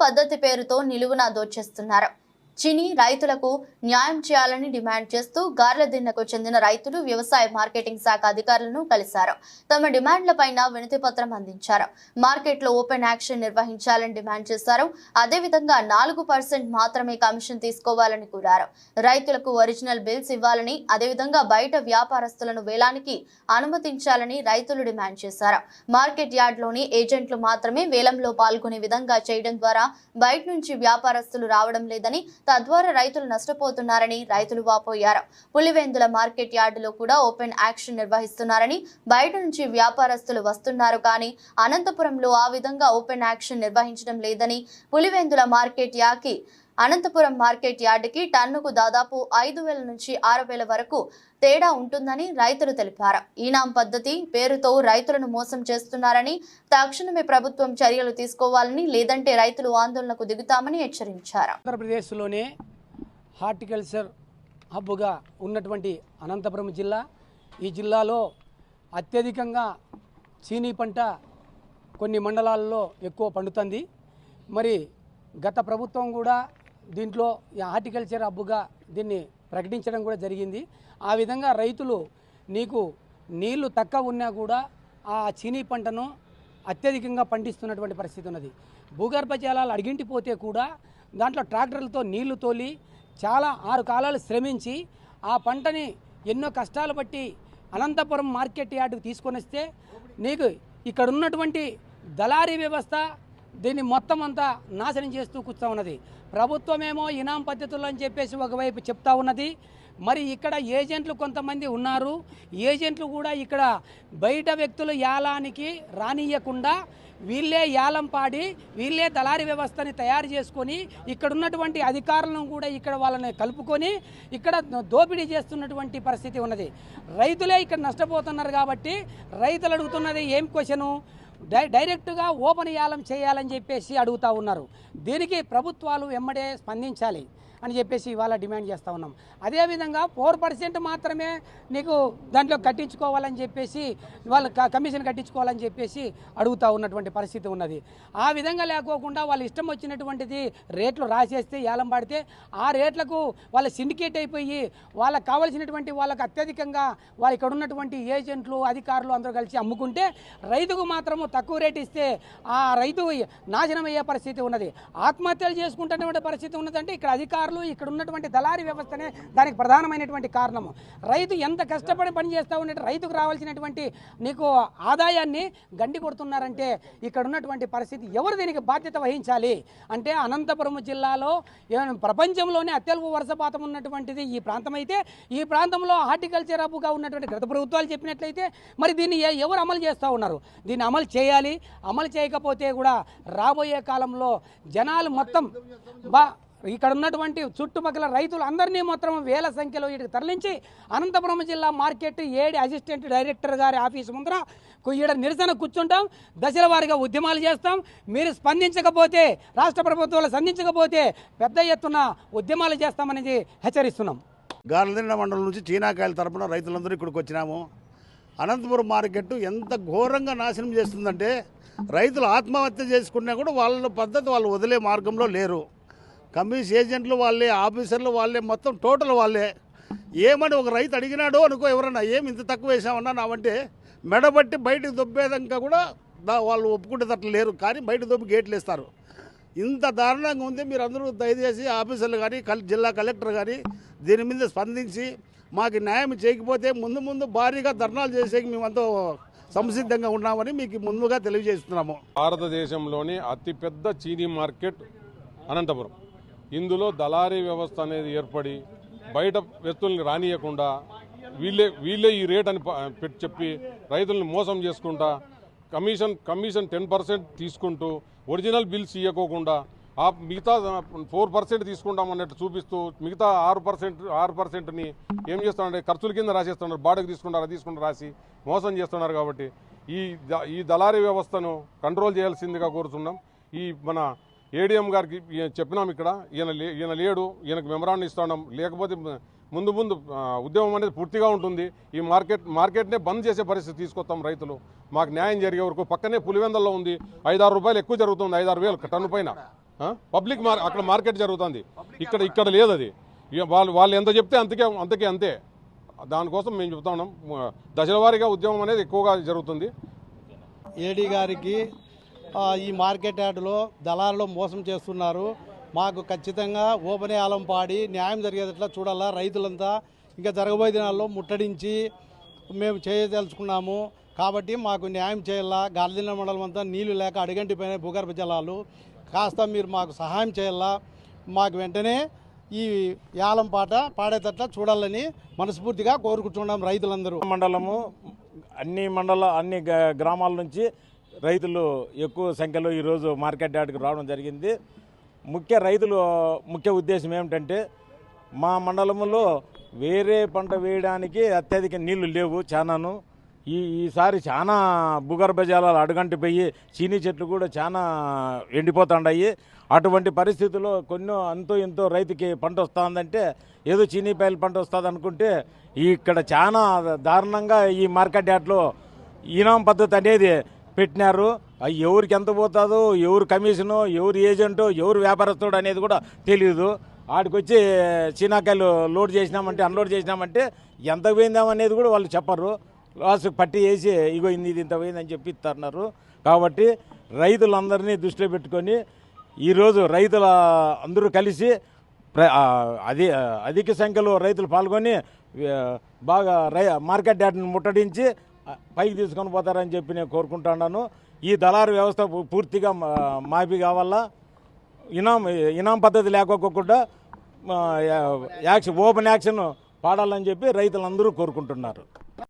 పద్ధతి పేరుతో నిలువున దోచేస్తున్నారు. చిని రైతులకు న్యాయం చేయాలని డిమాండ్ చేస్తూ గార్లదిన్నకు చెందిన రైతులు వ్యవసాయ మార్కెటింగ్ శాఖ అధికారులను కలిశారు. తమ డిమాండ్లపైన వినతి పత్రం అందించారు. మార్కెట్లో ఓపెన్ యాక్షన్ నిర్వహించాలని డిమాండ్ చేశారు. అదేవిధంగా నాలుగు పర్సెంట్ మాత్రమే కమిషన్ తీసుకోవాలని కోరారు. రైతులకు ఒరిజినల్ బిల్స్ ఇవ్వాలని అదేవిధంగా బయట వ్యాపారస్తులను వేలానికి అనుమతించాలని రైతులు డిమాండ్ చేశారు. మార్కెట్ యార్డ్లోని ఏజెంట్లు మాత్రమే వేలంలో పాల్గొనే విధంగా చేయడం ద్వారా బయట నుంచి వ్యాపారస్తులు రావడం లేదని తద్వారా రైతులు నష్టపోతున్నారని రైతులు వాపోయారు. పులివెందుల మార్కెట్ యార్డులో కూడా ఓపెన్ యాక్షన్ నిర్వహిస్తున్నారని బయట నుంచి వ్యాపారస్తులు వస్తున్నారు కానీ అనంతపురంలో ఆ విధంగా ఓపెన్ యాక్షన్ నిర్వహించడం లేదని పులివెందుల మార్కెట్ యాకి అనంతపురం మార్కెట్ యార్డుకి టన్నుకు దాదాపు ఐదు వేల నుంచి ఆరు వేల వరకు తేడా ఉంటుందని రైతులు తెలిపారు. ఈనాం పద్ధతి పేరుతో రైతులను మోసం చేస్తున్నారని తక్షణమే ప్రభుత్వం చర్యలు తీసుకోవాలని లేదంటే రైతులు ఆందోళనకు దిగుతామని హెచ్చరించారు. ఆంధ్రప్రదేశ్లోనే హార్టికల్చర్ హబ్గా ఉన్నటువంటి అనంతపురం జిల్లా. ఈ జిల్లాలో అత్యధికంగా చీనీ పంట కొన్ని మండలాల్లో ఎక్కువ పండుతుంది. మరి గత ప్రభుత్వం కూడా దీంట్లో ఈ హార్టికల్చర్ హబ్బుగా దీన్ని ప్రకటించడం కూడా జరిగింది. ఆ విధంగా రైతులు నీకు నీళ్ళు తక్కువ ఉన్నా కూడా ఆ చీనీ పంటను అత్యధికంగా పండిస్తున్నటువంటి పరిస్థితి ఉన్నది. భూగర్భ జలాలు అడిగింటిపోతే కూడా దాంట్లో ట్రాక్టర్లతో నీళ్ళు తోలి చాలా ఆరు కాలాలు శ్రమించి ఆ పంటని ఎన్నో కష్టాలు బట్టి అనంతపురం మార్కెట్ యార్డుకు తీసుకొని వస్తే నీకు ఇక్కడ ఉన్నటువంటి దళారీ వ్యవస్థ దీన్ని మొత్తం అంతా నాశనం చేస్తూ కూర్చో ఉన్నది. ప్రభుత్వమేమో ఇనాం పద్ధతులు అని చెప్పేసి ఒకవైపు చెప్తా ఉన్నది. మరి ఇక్కడ ఏజెంట్లు కొంతమంది ఉన్నారు. ఏజెంట్లు కూడా ఇక్కడ బయట వ్యక్తులు యాలానికి రానియకుండా వీళ్ళే యాలం పాడి వీళ్ళే దళారీ వ్యవస్థని తయారు చేసుకొని ఇక్కడ ఉన్నటువంటి అధికారులను కూడా ఇక్కడ వాళ్ళని కలుపుకొని ఇక్కడ దోపిడీ చేస్తున్నటువంటి పరిస్థితి ఉన్నది. రైతులే ఇక్కడ నష్టపోతున్నారు కాబట్టి రైతులు అడుగుతున్నది ఏం క్వశ్చను? డై డైరెక్ట్గా ఓపెన్ యాలం చేయాలని చెప్పేసి అడుగుతా ఉన్నారు. దీనికి ప్రభుత్వాలు వెంబడే స్పందించాలి. అని చెప్పేసి ఇవాళ డిమాండ్ చేస్తూ ఉన్నాం. అదేవిధంగా ఫోర్ పర్సెంట్ మాత్రమే నీకు దాంట్లో కట్టించుకోవాలని చెప్పేసి వాళ్ళు కమిషన్ కట్టించుకోవాలని చెప్పేసి అడుగుతూ ఉన్నటువంటి పరిస్థితి ఉన్నది. ఆ విధంగా లేకోకుండా వాళ్ళు ఇష్టం వచ్చినటువంటిది రేట్లు రాసేస్తే ఏలం పాడితే ఆ రేట్లకు వాళ్ళ సిండికేట్ అయిపోయి వాళ్ళకి కావాల్సినటువంటి వాళ్ళకు అత్యధికంగా వాళ్ళ ఇక్కడ ఉన్నటువంటి ఏజెంట్లు అధికారులు అందరూ కలిసి అమ్ముకుంటే రైతుకు మాత్రము తక్కువ రేటు ఇస్తే ఆ రైతు నాశనం అయ్యే పరిస్థితి ఉన్నది. ఆత్మహత్యలు చేసుకుంటున్నటువంటి పరిస్థితి ఉన్నదంటే ఇక్కడ అధికారులు ఇక్కడ ఉన్నటువంటి దళారీ వ్యవస్థనే దానికి ప్రధానమైనటువంటి కారణము. రైతు ఎంత కష్టపడి పని చేస్తూ ఉన్నట్టు రైతుకు రావాల్సినటువంటి నీకు ఆదాయాన్ని గండి కొడుతున్నారంటే ఇక్కడ ఉన్నటువంటి పరిస్థితి ఎవరు దీనికి బాధ్యత వహించాలి? అంటే అనంతపురం జిల్లాలో ప్రపంచంలోనే అత్యల్ప వర్షపాతం ఉన్నటువంటిది ఈ ప్రాంతం అయితే ఈ ప్రాంతంలో హార్టికల్చర్ హబ్గా ఉన్నటువంటి గత ప్రభుత్వాలు చెప్పినట్లయితే మరి దీన్ని ఎవరు అమలు చేస్తూ ఉన్నారు? దీన్ని అమలు చేయాలి. అమలు చేయకపోతే కూడా రాబోయే కాలంలో జనాలు మొత్తం బా ఇక్కడ ఉన్నటువంటి చుట్టుపక్కల రైతులు అందరినీ మాత్రం వేల సంఖ్యలో వీటికి తరలించి అనంతపురం జిల్లా మార్కెట్ ఏడి అసిస్టెంట్ డైరెక్టర్ గారి ఆఫీసు ముందర ఈడ నిరసన కూర్చుంటాం. దశల వారిగా ఉద్యమాలు చేస్తాం. మీరు స్పందించకపోతే రాష్ట్ర ప్రభుత్వాలు స్పందించకపోతే పెద్ద ఎత్తున ఉద్యమాలు చేస్తామనేది హెచ్చరిస్తున్నాం. గార్లదిండ మండలం నుంచి చీనాకాయల తరపున రైతులందరూ ఇక్కడికి వచ్చినాము. అనంతపురం మార్కెట్ ఎంత ఘోరంగా నాశనం చేస్తుందంటే రైతులు ఆత్మహత్య చేసుకున్నా కూడా వాళ్ళ పద్ధతి వాళ్ళు వదిలే మార్గంలో లేరు. కమిషన్ ఏజెంట్లు వాళ్ళే ఆఫీసర్లు వాళ్ళే మొత్తం టోటల్ వాళ్ళే. ఏమని ఒక రైతు అడిగినాడు అనుకో ఎవరన్నా ఏమి ఇంత తక్కువ వేసామన్నా నావంటే మెడబట్టి బయటకు దొబ్బేదంకా కూడా దా- వాళ్ళు ఒప్పుకునేటట్లు లేరు. కానీ బయట దొబ్బి గేట్లు వేస్తారు. ఇంత దారుణంగా ఉంది. మీరు అందరూ దయచేసి ఆఫీసర్లు కానీ కల్ జిల్లా కలెక్టర్ కానీ దీని మీద స్పందించి మాకు న్యాయం చేయకపోతే ముందు ముందు భారీగా ధర్నాలు చేసేకి మేమంతా సంసిద్ధంగా ఉన్నామని మీకు ముందుగా తెలియజేస్తున్నాము. భారతదేశంలోని అతిపెద్ద చీనీ మార్కెట్ అనంతపురం. ఇందులో దళారీ వ్యవస్థ అనేది ఏర్పడి బయట వ్యక్తుల్ని రానియకుండా వీళ్ళే వీళ్ళే ఈ రేట్ అని పెట్టి చెప్పి రైతుల్ని మోసం చేసుకుంటా కమిషన్ కమిషన్ టెన్ పర్సెంట్ తీసుకుంటూ ఒరిజినల్ బిల్స్ ఇవ్వకోకుండా ఆ మిగతా ఫోర్ పర్సెంట్ తీసుకుంటామన్నట్టు చూపిస్తూ మిగతా ఆరు పర్సెంట్ ఆరు పర్సెంట్ని ఏం చేస్తున్నారంటే ఖర్చుల కింద రాసేస్తున్నారు బాడకు తీసుకుంటారు అది తీసుకుంటారు రాసి మోసం చేస్తున్నారు కాబట్టి ఈ ద- ఈ దళారీ వ్యవస్థను కంట్రోల్ చేయాల్సిందిగా కోరుతున్నాం ఈ మన ఏడీఎం గారికి చెప్పినాం ఇక్కడ. ఈయన లే ఈయన లేడు. ఈయనకు మెమరాన్ని ఇస్తున్నాం లేకపోతే ముందు ముందు ఉద్యమం అనేది పూర్తిగా ఉంటుంది. ఈ మార్కెట్ మార్కెట్నే బంద్ చేసే పరిస్థితి తీసుకొస్తాం రైతులు. మాకు న్యాయం జరిగే వరకు పక్కనే పులివెందల్లో ఉంది. ఐదారు రూపాయలు ఎక్కువ జరుగుతుంది. ఐదారు వేలు టన్ను పైన. పబ్లిక్ మార్ అక్కడ మార్కెట్ జరుగుతుంది. ఇక్కడ ఇక్కడ లేదు అది. ఇక వాళ్ళు వాళ్ళు ఎంత చెప్తే అంతకే అంతకే అంతే. దానికోసం మేము చెప్తా ఉన్నాం. దశలవారీగా దశల వారీగా ఉద్యమం అనేది ఎక్కువగా జరుగుతుంది. ఏడీ గారికి ఈ మార్కెట్ యార్డులో దళారులు మోసం చేస్తున్నారు. మాకు ఖచ్చితంగా ఓపనేయాలం ఆలం పాడి న్యాయం జరిగేటట్లా చూడాలా రైతులంతా. ఇంకా జరగబోయే దినాల్లో ముట్టడించి మేము చేయదలుచుకున్నాము. కాబట్టి మాకు న్యాయం చేయాలా? గాలిదిన మండలం అంతా నీళ్ళు లేక అడిగంటిపోయిన భూగర్భ జలాలు. కాస్త మీరు మాకు సహాయం చేయాలా? మాకు వెంటనే ఈ యాలం పాట పాడేటట్లా చూడాలని మనస్ఫూర్తిగా కోరుకుంటున్నాం రైతులందరూ. మండలము అన్ని మండల అన్ని గ- గ్రామాల నుంచి రైతులు ఎక్కువ సంఖ్యలో ఈరోజు మార్కెట్ యార్డ్కి రావడం జరిగింది. ముఖ్య రైతులు ముఖ్య ఉద్దేశం ఏమిటంటే మా మండలంలో వేరే పంట వేయడానికి అత్యధిక నీళ్ళు లేవు చాలాను ఈ ఈసారి చాలా భూగర్భ జలాలు అడుగంటిపోయి చీనీ చెట్లు కూడా చాలా ఎండిపోతుండాయి. అటువంటి పరిస్థితుల్లో కొన్ని అంతో ఎంతో రైతుకి పంట వస్తుందంటే ఏదో చీనీపాయలు పంట వస్తుంది అనుకుంటే ఇక్కడ చాలా దారుణంగా ఈ మార్కెట్ యార్డ్లో ఈనాం పద్ధతి అనేది పెట్టినారు. ఎవరికి ఎంత పోతుందో ఎవరు కమిషను ఎవరు ఏజెంటో ఎవరు వ్యాపారస్తుడు అనేది కూడా తెలియదు ఆడికి వచ్చి చీనాకాయలు లోడ్ చేసినామంటే అన్లోడ్ చేసినామంటే ఎంత పోయిందామనేది కూడా వాళ్ళు చెప్పరు. లాస్ట్ పట్టి వేసి ఇగో ఇది ఇంత పోయిందని చెప్పి ఇస్తున్నారు కాబట్టి రైతులందరినీ దృష్టిలో పెట్టుకొని ఈరోజు రైతుల అందరూ కలిసి అది అధిక సంఖ్యలో రైతులు పాల్గొని బాగా రై మార్కెట్ యార్డ్ని ముట్టడించి పైకి తీసుకొని పోతారని చెప్పి నేను కోరుకుంటున్నాను. ఈ దళారు వ్యవస్థ పూర్తిగా మా- మాఫీ కావాలా? ఇనాం ఇనాం పద్ధతి లేకోకుండా యాక్షన్ ఓపెన్ యాక్షన్ పాడాలని చెప్పి రైతులందరూ కోరుకుంటున్నారు.